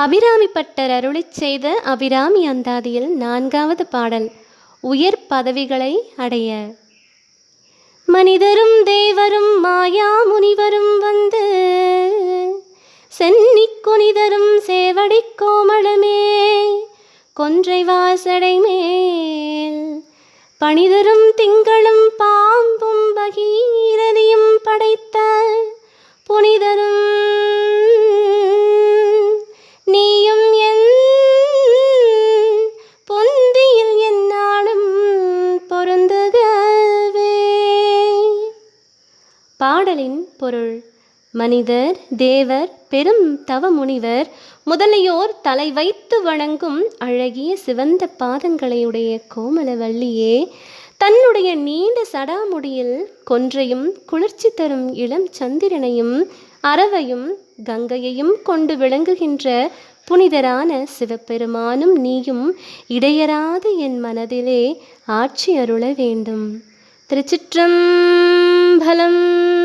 Abirami butter அருளிச் செய்த அபிராமி அந்தாதியில் நான்காவது பாடல் உயர் பதவிகளை அடைய மனிதரும் தேவரும் மாயா முனிவரும் வந்து சென்னி குனிதரும் சேவடிக் கோமளமே கொன்றை வாசடை மேல் பணிதரும் திங்களும் பாடலின் பொருள். மனிதர் தேவர் பெரும் தவமுனிவர் முதலியோர் தலை வைத்து வணங்கும் அழகிய சிவந்த பாதங்களையுடைய கோமலவள்ளியே தன்னுடைய நீண்ட சடாமுடியில் கொன்றையும் குளிர்ச்சி தரும் இளம் சந்திரனையும் அரவையும் கங்கையையும் கொண்டு விளங்குகின்ற புனிதரான சிவபெருமானும் நீயும் இடையராது என் மனதிலே ஆட்சி அருள வேண்டும். திருச்சிற்றம்பலம்